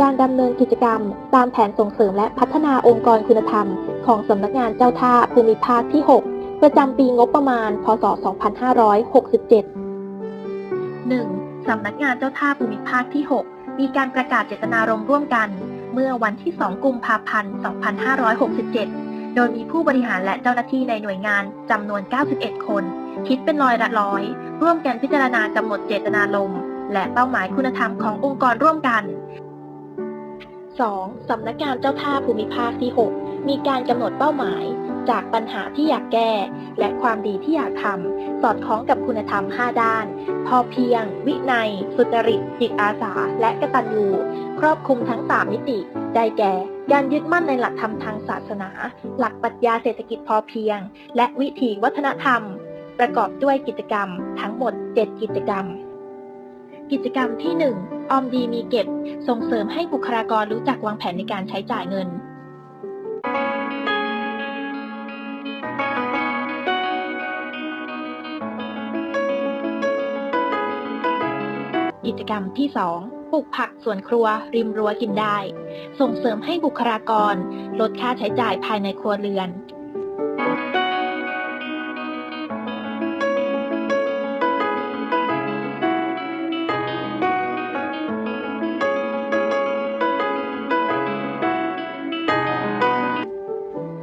การดำเนินกิจกรรม ตามแผนส่งเสริมและพัฒนาองค์กรคุณธรรม ของสำนักงานเจ้าท่าภูมิภาคที่ 6 ประจำปีงบประมาณ พศ 2567 1. สำนักงานเจ้าท่าภูมิภาคที่ 6 มีการประกาศเจตนารมณ์ร่วมกัน เมื่อวันที่ 2 กุมภาพันธ์ 2567 โดยมีผู้บริหารและเจ้าหน้าที่ในหน่วยงานจำนวน 91 คน คิดเป็นร้อยละร้อย ร่วมกันพิจารณากำหนดเจตนารมณ์และเป้าหมายคุณธรรมขององค์กรร่วมกัน 2. สำนักงานเจ้าท่าภูมิภาคที่ 6 มีการกำหนดเป้าหมาย จากปัญหาที่อยากแก้ และความดีที่อยากทำสอดคล้องกับคุณธรรม 5 ด้าน พอเพียง วินัย สุจริต จิตอาสา และกตัญญูครอบคลุมทั้ง 3 มิติ ได้แก่ การยึดมั่นในหลักธรรมทางศาสนา หลักปรัชญาเศรษฐกิจพอเพียง และวิถีวัฒนธรรม ประกอบด้วยกิจกรรม ทั้งหมด 7 กิจกรรม กิจกรรมที่ 1 ออมดีมีเก็บ ส่งเสริมให้บุคลากรรู้จักวางแผนในการใช้จ่ายเงินกิจกรรมที่ 2 ปลูกผักสวนครัว ริมรั้วกินได้ ส่งเสริมให้บุคลากร ลดค่าใช้จ่ายภายในครัวเรือน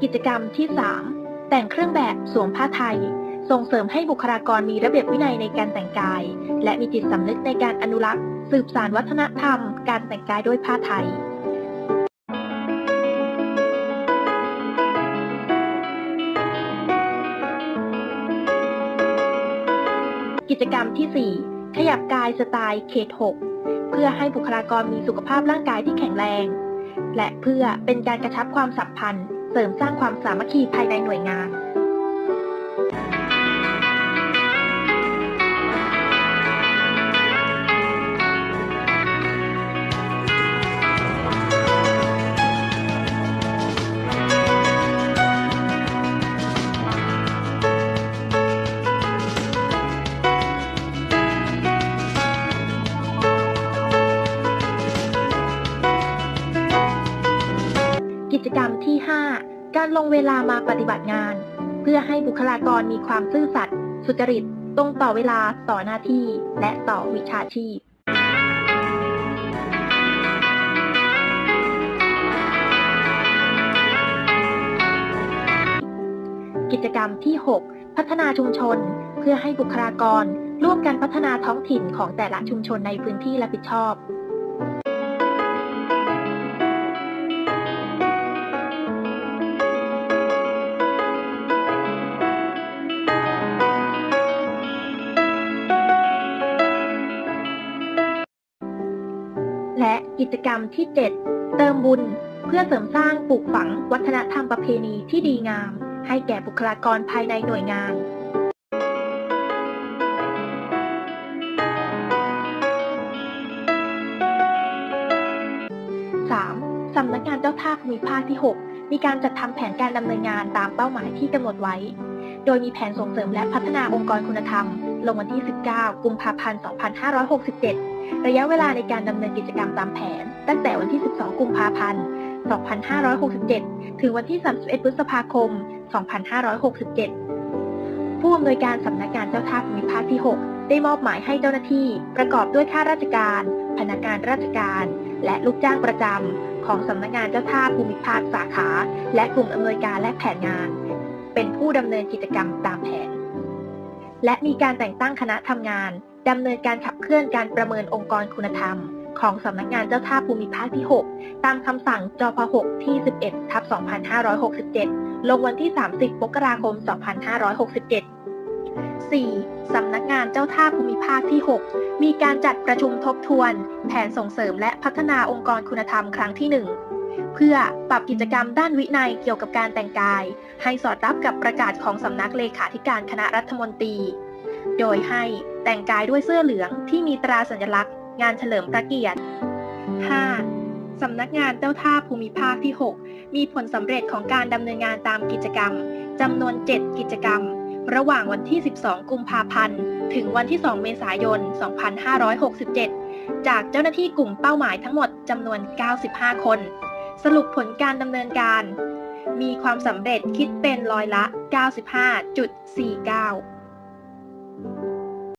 กิจกรรมที่ 3 แต่งเครื่องแบบสวมผ้าไทย ส่งเสริมให้บุคลากรมีระเบียบวินัยในการแต่งกาย และมีจิตสำนึกในการอนุรักษ์ สืบสานวัฒนธรรม การแต่งกายด้วยผ้าไทยกิจกรรมที่ 4 ขยับกายสไตล์เขต 6 เพื่อให้บุคลากรมีสุขภาพร่างกายที่แข็งแรง และเพื่อเป็นการกระชับความสัมพันธ์ เสริมสร้างความสามัคคีภายในหน่วยงาน การลงเวลามาปฏิบัติงาน เพื่อให้บุคลากรมีความซื่อสัตย์สุจริต ตรงต่อเวลาต่อหน้าที่ และต่อวิชาชีพกิจกรรมที่ 6 พัฒนาชุมชน เพื่อให้บุคลากร ร่วมกันพัฒนาท้องถิ่นของแต่ละชุมชนในพื้นที่รับผิดชอบ และกิจกรรมที่ 7 เติมบุญ เพื่อเสริมสร้างปลูกฝังวัฒนธรรมประเพณีที่ดีงาม ให้แก่บุคลากรภายในหน่วยงานสำนักงานเจ้าท่าภูมิภาคที่ 6 มีการจัดทำแผนการดำเนินงานตามเป้าหมายที่กำหนดไว้ โดยมีแผนส่งเสริมและพัฒนาองค์กรคุณธรรม ลงวันที่ 19 กุมภาพันธ์ 2567 ระยะเวลาในการดำเนินกิจกรรมตามแผน ตั้งแต่วันที่ 12 กุมภาพันธ์ 2567 ถึงวันที่ 31 พฤษภาคม 2567 ผู้อำนวยการสำนักงานเจ้าท่าภูมิภาคที่ 6 ได้มอบหมายให้เจ้าหน้าที่ ประกอบด้วยข้าราชการ พนักงานราชการ และลูกจ้างประจำของสำนักงานเจ้าท่าภูมิภาคสาขา และกลุ่มอำนวยการและแผนงาน เป็นผู้ดำเนินกิจกรรมตามแผน และมีการแต่งตั้งคณะทำงาน ดำเนินการขับเคลื่อนการประเมินองค์กรคุณธรรม ของสำนักงานเจ้าท่าภูมิภาคที่ 6 ตามคำสั่งจพ6ที่ 11ทับ2567 ลงวันที่ 30 มกราคม 2567 4. สำนักงานเจ้าท่าภูมิภาคที่ 6 มีการจัดประชุมทบทวน แผนส่งเสริมและพัฒนาองค์กรคุณธรรมครั้งที่ 1 เพื่อปรับกิจกรรมด้านวินัยเกี่ยวกับการแต่งกาย ให้สอดรับกับประกาศของสำนักเลขาธิการคณะรัฐมนตรี โดยให้ แต่งกายด้วยเสื้อเหลืองที่มีตราสัญลักษณ์ งานเฉลิมพระเกียรติ 5. สำนักงานเจ้าท่าภูมิภาคที่ 6 มีผลสำเร็จของการดำเนินงานตามกิจกรรมจำนวน 7 กิจกรรม ระหว่างวันที่ 12 กุมภาพันธ์ ถึงวันที่ 2 เมษายน 2567 จากเจ้าหน้าที่กลุ่มเป้าหมายทั้งหมดจำนวน 95 คน สรุปผลการดำเนินการ มีความสำเร็จคิดเป็นร้อยละ 95.49